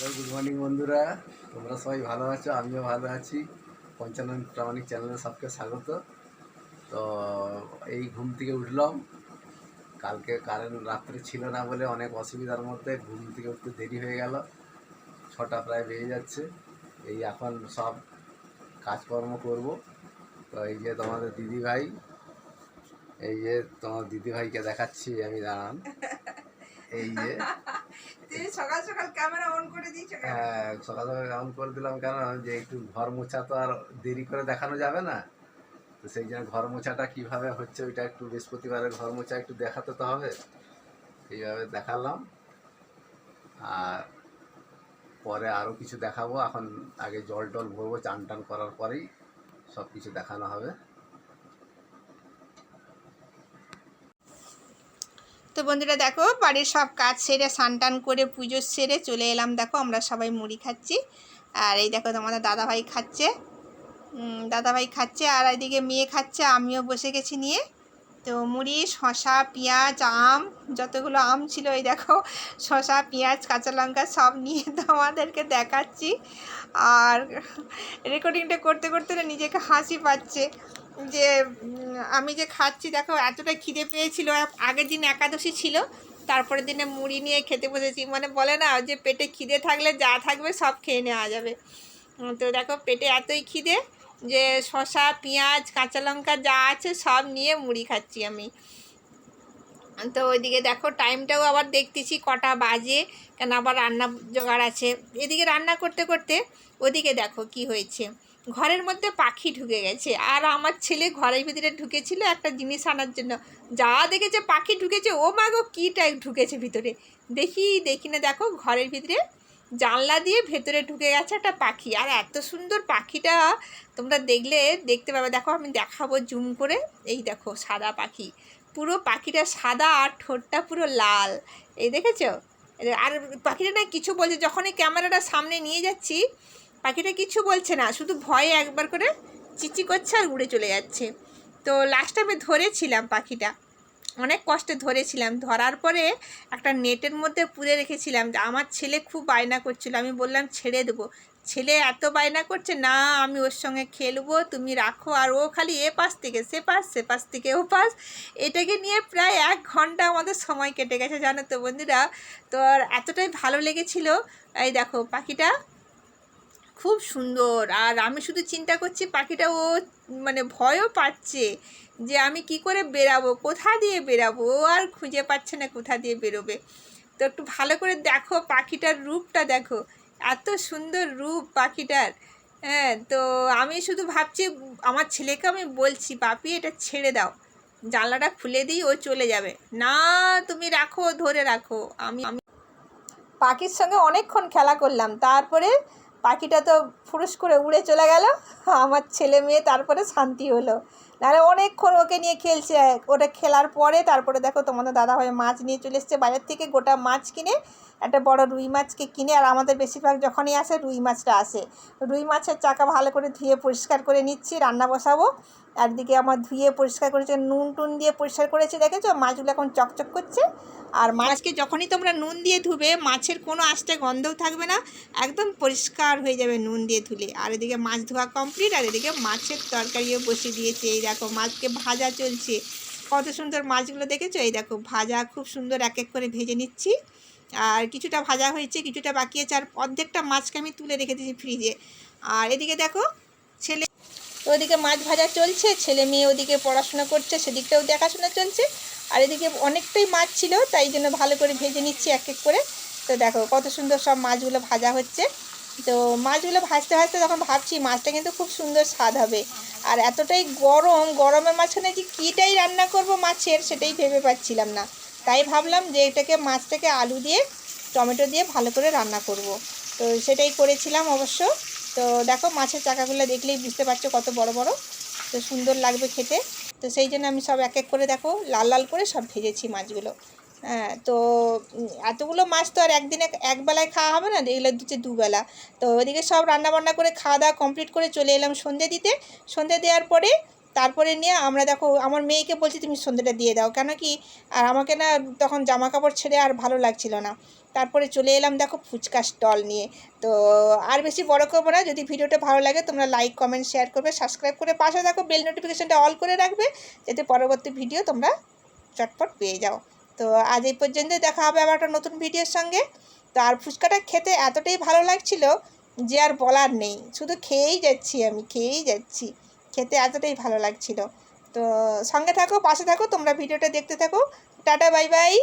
Hello, good morning বন্ধুরা। তোমরা সবাই ভালো আছো? আমিও ভালো আছি। পঞ্চানন প্রামাণিক চ্যানেলে সবকে স্বাগত। তো এই ঘুম থেকে উঠলাম। কালকে কারেন্ট রাত্রে ছিল না বলে অনেক অসুবিধার মধ্যে ঘুম থেকে উঠতে দেরি হয়ে গেল। ছটা প্রায় বেজে যাচ্ছে। এই এখন সব কাজকর্ম করব। তো এই যে তোমাদের দিদি ভাই এই যে তোমার দিদি ভাইকে দেখাচ্ছি আমি দাঁড়ান। এই যে সকাল সকাল হ্যাঁ সকাল সকাল অন করে দিলাম কেন? যে একটু ঘর মোছা তো আর দেরি করে দেখানো যাবে না। তো সেই জন্য ঘর মোছাটা কীভাবে হচ্ছে ওইটা একটু বৃহস্পতিবারে ঘর মোছা একটু দেখাতে তো হবে। এইভাবে দেখালাম। আর পরে আরও কিছু দেখাবো। এখন আগে জল টল ভরবো, চান টান করার পরেই সব কিছু দেখানো হবে। তো বন্ধুরা দেখো, বাড়ির সব কাজ সেরে টান করে পুজো সেরে চলে এলাম। দেখো, আমরা সবাই মুড়ি খাচ্ছি। আর এই দেখো, তোমাদের দাদাভাই খাচ্ছে। দাদাভাই খাচ্ছে আর এদিকে মেয়ে খাচ্ছে, আমিও বসে গেছি নিয়ে। তো মুড়ি শশা পেঁয়াজ, আম, যতগুলো আম ছিল, এই দেখো শশা পেঁয়াজ, কাঁচা লঙ্কা সব নিয়ে তোমাদেরকে দেখাচ্ছি। আর রেকর্ডিংটা করতে করতে না নিজেকে হাসি পাচ্ছে যে আমি যে খাচ্ছি, দেখো, এতটা খিদে পেয়েছিল। আগের দিন একাদশী ছিল, তারপরের দিনে মুড়ি নিয়ে খেতে বসেছি। মানে বলে না, যে পেটে খিদে থাকলে যা থাকবে সব খেয়ে নেওয়া যাবে। তো দেখো, পেটে এতই খিদে যে শসা, পেঁয়াজ, কাঁচা লঙ্কা যা আছে সব নিয়ে মুড়ি খাচ্ছি আমি। তো ওইদিকে দেখো টাইমটাও আবার দেখতেছি কটা বাজে, কেন আবার রান্না জোগাড় আছে। এদিকে রান্না করতে করতে ওদিকে দেখো কি হয়েছে। ঘরের মধ্যে পাখি ঢুকে গেছে, আর আমার ছেলে ঘরের ভিতরে ঢুকেছিল একটা জিনিস আনার জন্য। যা দেখেছে পাখি ঢুকেছে, ও মাগো কীটা ঢুকেছে ভিতরে? দেখি দেখি না দেখো, ঘরের ভিতরে জানলা দিয়ে ভেতরে ঢুকে গেছে একটা পাখি। আর এত সুন্দর পাখিটা তোমরা দেখলে দেখতে পাবে। দেখো, আমি দেখাবো জুম করে। এই দেখো, সাদা পাখি। পুরো পাখিটা সাদা আর ঠোঁটটা পুরো লাল। এই দেখেছ? আর পাখিটা না কিছু বলছে, যখনই ক্যামেরাটা সামনে নিয়ে যাচ্ছি, পাখিটা কিছু বলছে না। শুধু ভয়ে একবার করে চিচি করছে আর উড়ে চলে যাচ্ছে। তো লাস্টে আমি ধরেছিলাম পাখিটা। অনেক কষ্টে ধরেছিলাম। ধরার পরে একটা নেটের মধ্যে পুরে রেখেছিলাম। যে আমার ছেলে খুব বায়না করছিল। আমি বললাম, ছেড়ে দেবো। ছেলে এত বায়না করছে, না, আমি ওর সঙ্গে খেলব, তুমি রাখো। আর ও খালি এ পাশ থেকে, সে পাশ সে পাশ থেকে ও পাশ। এটাকে নিয়ে প্রায় এক ঘণ্টা আমাদের সময় কেটে গেছে, জানো তো বন্ধুরা। তো আর এতটাই ভালো লেগেছিল। এই দেখো, পাখিটা খুব সুন্দর। আর আমি শুধু চিন্তা করছি পাখিটা ও মানে ভয়ও পাচ্ছে যে আমি কি করে বেরাবো কোথা দিয়ে বেরাবো ও আর খুঁজে পাচ্ছে না কোথা দিয়ে বেরোবে। তো একটু ভালো করে দেখো পাখিটার রূপটা দেখো। এত সুন্দর রূপ পাখিটার। হ্যাঁ তো আমি শুধু ভাবছি, আমার ছেলেকে আমি বলছি পাপি এটা ছেড়ে দাও। জানলাটা খুলে দিই, ও চলে যাবে। না, তুমি রাখো, ধরে রাখো। আমি আমি পাখির সঙ্গে অনেকক্ষণ খেলা করলাম। তারপরে পাখিটা তো ফুরুস করে উড়ে চলে গেল। আমার ছেলে মেয়ে তারপরে শান্তি হলো। নাহলে অনেকক্ষণ ওকে নিয়ে খেলছে। ওটা খেলার পরে তারপরে দেখো তোমাদের দাদা ভাই মাছ নিয়ে চলে এসছে বাজার থেকে। গোটা মাছ কিনে, একটা বড় রুই মাছকে কিনে, আর আমাদের বেশিরভাগ যখনই আসে রুই মাছটা আসে। রুই মাছের চাকা ভালো করে ধুয়ে পরিষ্কার করে নিচ্ছি, রান্না বসাবো। একদিকে আমার ধুয়ে পরিষ্কার করেছে, নুন টুন দিয়ে পরিষ্কার করেছে, দেখেছ? মাছগুলো এখন চকচক করছে। আর মাছকে যখনই তোমরা নুন দিয়ে ধুবে, মাছের কোনো আষ্টে গন্ধও থাকবে না। একদম পরিষ্কার হয়ে যাবে নুন দিয়ে ধুলে। আর এদিকে মাছ ধোয়া কমপ্লিট আর এদিকে মাছের তরকারিও বসিয়ে দিয়েছে এই দেখো মাছকে ভাজা চলছে। কত সুন্দর মাছগুলো দেখেছ? এই দেখো, ভাজা খুব সুন্দর এক এক করে ভেজে নিচ্ছি। আর কিছুটা ভাজা হয়েছে, কিছুটা বাকি আছে, আর অর্ধেকটা মাছকে আমি তুলে রেখে দিয়েছি ফ্রিজে। আর এদিকে দেখো, ছেলে ওদিকে মাছ ভাজা চলছে, ছেলে মেয়ে ওদিকে পড়াশোনা করছে, সেদিকটাও দেখাশোনা চলছে। আর এদিকে অনেকটাই মাছ ছিল, তাই জন্য ভালো করে ভেজে নিচ্ছি এক এক করে। তো দেখো, কত সুন্দর সব মাছগুলো ভাজা হচ্ছে। তো মাছগুলো ভাজতে ভাজতে তখন ভাবছি মাছটা কিন্তু খুব সুন্দর স্বাদ হবে। আর এতটাই গরম, গরমের মাঝখানে যে কীটাই রান্না করব মাছের সেটাই ভেবে পাচ্ছিলাম না। তাই ভাবলাম যে এটাকে মাছটাকে আলু দিয়ে, টমেটো দিয়ে ভালো করে রান্না করব। তো সেটাই করেছিলাম অবশ্য। তো দেখো মাছের চাকাগুলো দেখলেই বুঝতে পারছ কত বড় বড়। তো সুন্দর লাগবে খেতে। তো সেই জন্য আমি সব এক এক করে দেখো, লাল লাল করে সব ভেজেছি মাছগুলো। হ্যাঁ তো এতগুলো মাছ তো আর একদিনে একবেলায় খাওয়া হবে না? এগুলো দিচ্ছে দুবেলা তো ওইদিকে সব রান্না বান্না করে খাওয়া দাওয়া কমপ্লিট করে চলে এলাম সন্ধে দিতে। সন্ধে দেওয়ার পরে তারপরে নিয়ে আমরা দেখো, আমার মেয়েকে বলছি তুমি সন্ধ্যেটা দিয়ে দাও। কেন কি, আর আমাকে না তখন জামা কাপড় ছেড়ে আর ভালো লাগছিল না। তারপরে চলে এলাম দেখো ফুচকা স্টল নিয়ে। তো, আর বেশি বড় করব না। যদি ভিডিওটা ভালো লাগে তোমরা লাইক কমেন্ট শেয়ার করবে। সাবস্ক্রাইব করে পাশে দেখো বেল নোটিফিকেশনটা অল করে রাখবে। যাতে পরবর্তী ভিডিও তোমরা চটপট পেয়ে যাও। তো আজ এই পর্যন্ত দেখা হবে আবার একটা নতুন ভিডিওর সঙ্গে। তো আর ফুচকাটা খেতে এতটাই ভালো লাগছিল যে আর বলার নেই। শুধু খেয়েই যাচ্ছি আমি, খেয়েই যাচ্ছি। খেতে এতটাই ভালো লাগছিল। তো সঙ্গে থাকো, পাশে থাকো, তোমরা ভিডিওটা দেখতে থাকো। Tata, bye bye.